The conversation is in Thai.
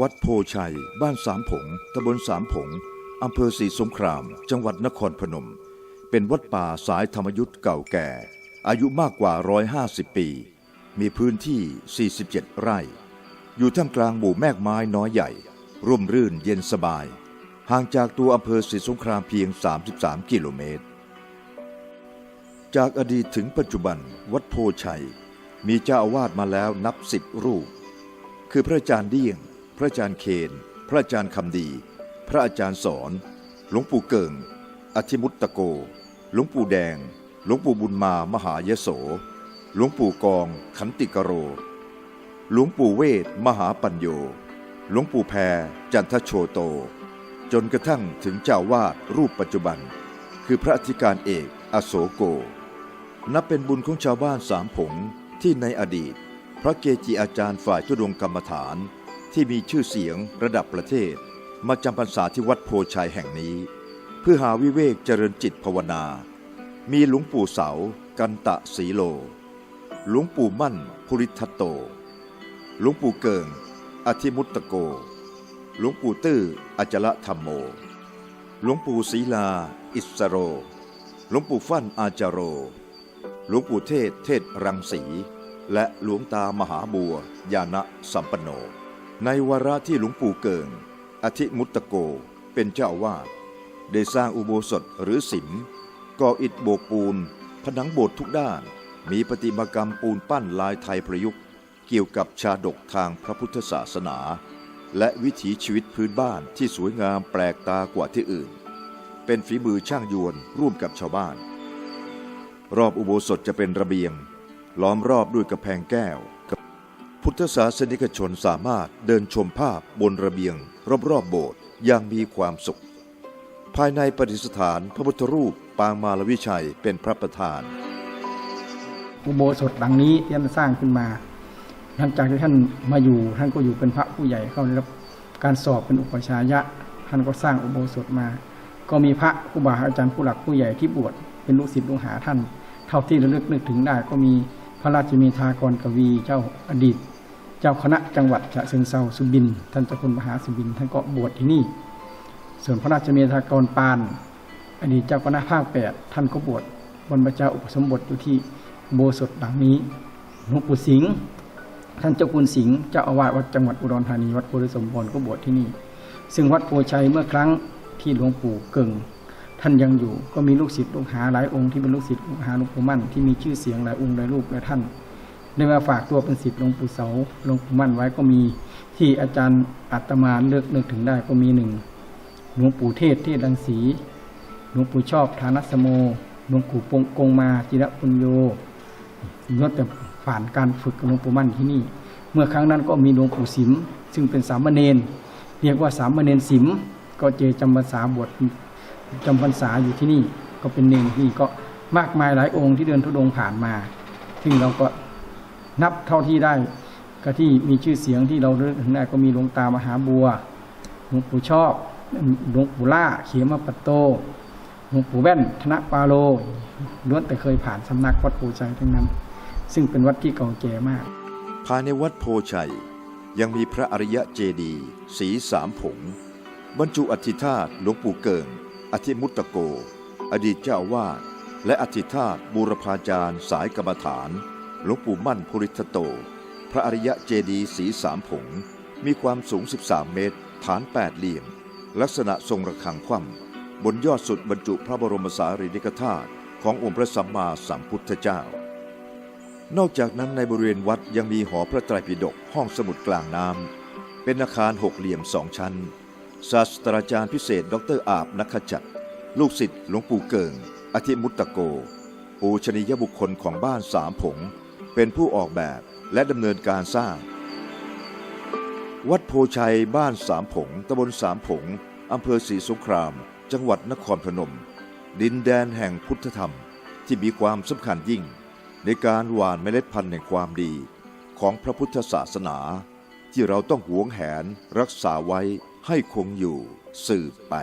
วัดโพชัย บ้านสามผงตำบลสามผงอำเภอศรีสงคราม จังหวัดนครพนม เป็นวัดป่าสายธรรมยุทธ์เก่าแก่ อายุมากกว่า 150 ปี มีพื้นที่ 47 ไร่ อยู่ท่ามกลางหมู่แมกไม้น้อยใหญ่ ร่มรื่นเย็นสบาย ห่างจากตัวอำเภอศรีสงครามเพียง 33 กิโลเมตร จากอดีตถึงปัจจุบัน วัดโพชัย มีเจ้าอาวาสมาแล้วนับสิบรูป คือพระอาจารย์เดี่ยง พระอาจารย์เคน พระอาจารย์คำดี พระอาจารย์สอน หลวงปู่เกิงอธิมุตตะโก หลวงปู่แดง หลวงปู่บุญมามหายโส หลวงปู่กองขันติกโร หลวงปู่เวทมหาปัญโย หลวงปู่แพรจันทโชโต จนกระทั่งถึงเจ้าวาดรูปปัจจุบัน คือพระอธิการเอกอโศโก นับเป็นบุญของชาวบ้านสามผงที่ในอดีต พระเกจิอาจารย์ฝ่ายทุดงกรรมฐาน ที่มีชื่อเสียงระดับประเทศ มาจำพรรษาที่วัดโพชัยแห่งนี้ เพื่อหาวิเวกเจริญจิตภาวนา มีหลวงปู่เสา กันตะสีโล หลวงปู่มั่นภูริทัตโต หลวงปู่เกิง อธิมุตตโก หลวงปู่ตื้ออจละธรรมโม หลวงปู่ศีลา อิสโร หลวงปู่ฟั่นอาจโร หลวงปู่เทศเทศรังสีและหลวงตามหาบัวยานะสัมปโน ในวาระที่หลวงปู่เกิง อธิมุตตโก เป็นเจ้าอาวาดได้สร้างอุโบสถหรือสิมก่ออิฐโบกปูน ผนังโบสถ์ทุกด้าน มีประติมากรรมปูนปั้นลายไทยประยุกต์ เกี่ยวกับชาดกทางพระพุทธศาสนา และวิถีชีวิตพื้นบ้านที่สวยงามแปลกตากว่าที่อื่น เป็นฝีมือช่างยวนร่วมกับชาวบ้าน รอบอุโบสถจะเป็นระเบียง ล้อมรอบด้วยกระแพงแก้ว พุทธศาสนิกชนสามารถเดินชมภาพบนระเบียง รอบๆโบสถ์อย่างมีความสุข ภายในประดิษฐานพระพุทธรูปปางมาลวิชัยเป็นพระประธานอุโบสถหลังนี้ที่ท่านสร้างขึ้นมา หลังจากที่ท่านมาอยู่ท่านก็อยู่เป็นพระผู้ใหญ่เข้าได้รับการสอบเป็นอุปชายะ ท่านก็สร้างอุโบสถมา ก็มีพระครูบาอาจารย์ผู้หลักผู้ใหญ่ที่บวชเป็นลูกศิษย์ลูกหาท่าน เท่าที่ระลึกนึกถึงได้ก็มีพระราชเมธากรกวีเจ้าอดีต จ้าคณะจังหวัดฉะเชิงเซาสุบิน ท่านเจ้าคุณมหาสุบิน ท่านก็บวชที่นี่ ส่วนพระราชเมธากรปานอดีตเจ้าคณะภาคแปดท่านก็บวชบนพรรพชาอุปสมบทอยู่ที่โบสถ์หลังนี้หลวงปู่สิงห์ท่านเจ้าคุณสิงห์เจ้าอาวาสวัดจังหวัดอุดรธานีวัดโพธิสมพรณ์ก็บวชที่นี่ ซึ่งวัดโพชัยเมื่อครั้งที่หลวงปู่เกิงท่านยังอยู่ก็มีลูกศิษย์ลูกหาหลายองค์ที่เป็นลูกศิษย์ลูกหาหลวงปู่มั่นที่มีชื่อเสียงหลายองค์หลายรูปหลายท่าน ได้มาฝากตัวเป็นศิษย์หลวงปู่เสาหลวงปู่มั่นไว้ก็มีที่อาจารย์อาตมาเลือกนึกถึงได้ก็มีหนึ่งหลวงปู่เทศเทศรังสีหลวงปู่ชอบฐานัสโมหลวงปู่ปงกงมาจิระปุญโยยศแต่ผ่านการฝึกหลวงปู่มั่นที่นี่ เมื่อครั้งนั้นก็มีหลวงปู่สิม ซึ่งเป็นสามเณรเรียกว่าสามเณรสิม ก็เจอจำพรรษาบวชจำพรรษาอยู่ที่นี่ ก็เป็นเนรที่นี่ก็มากมายหลายองค์ที่เดินทุดงผ่านมา ซึ่งเราก็ นับเท่าที่ได้ ก็ที่มีชื่อเสียงที่เราเลืองได้ก็มีหลวงตามหาบัวหลวงปู่ชอบหลวงปู่ล่าเขียมปัตโตหลวงปู่แว่นธนปาโลล้วนแต่เคยผ่านสำนักวัดปูชัยทั้งนั้น ซึ่งเป็นวัดที่เก่าแก่มาก ภายในวัดโพชัยยังมีพระอริยะเจดีย์สีสามผง บรรจุอธิธาตุหลวงปู่เกิงอธิมุตตโก อดีตเจ้าวาสและอธิธาตุบูรพาจารย์สายกรรมฐาน หลวงปู่มั่นภูริทัตโต พระอริยะเจดีสีสามผง มีความสูง 13 เมตร ฐานแปดเหลี่ยม ลักษณะทรงระฆังคว่ำบนยอดสุดบรรจุพระบรมสารีริกธาตุขององค์พระสัมมาสัมพุทธเจ้า นอกจากนั้นในบริเวณวัดยังมีหอพระไตรปิฎกห้องสมุดกลางน้ำเป็นอาคารหกเหลี่ยมสองชั้น ศาสตราจารย์พิเศษ ดรอาบนักขจัดลูกศิษย์หลวงปู่เกิงอธิมุตตโก ปูชนียบุคคลของบ้านสามผง เป็นผู้ออกแบบและดำเนินการสร้าง วัดโพชัยบ้านสามผงตำบลสามผงอำเภอศรีสงคราม จังหวัดนครพนม ดินแดนแห่งพุทธธรรมที่มีความสำคัญยิ่ง ในการหว่านเมล็ดพันธุ์แห่งความดี ของพระพุทธศาสนา ที่เราต้องหวงแหนรักษาไว้ให้คงอยู่สืบไป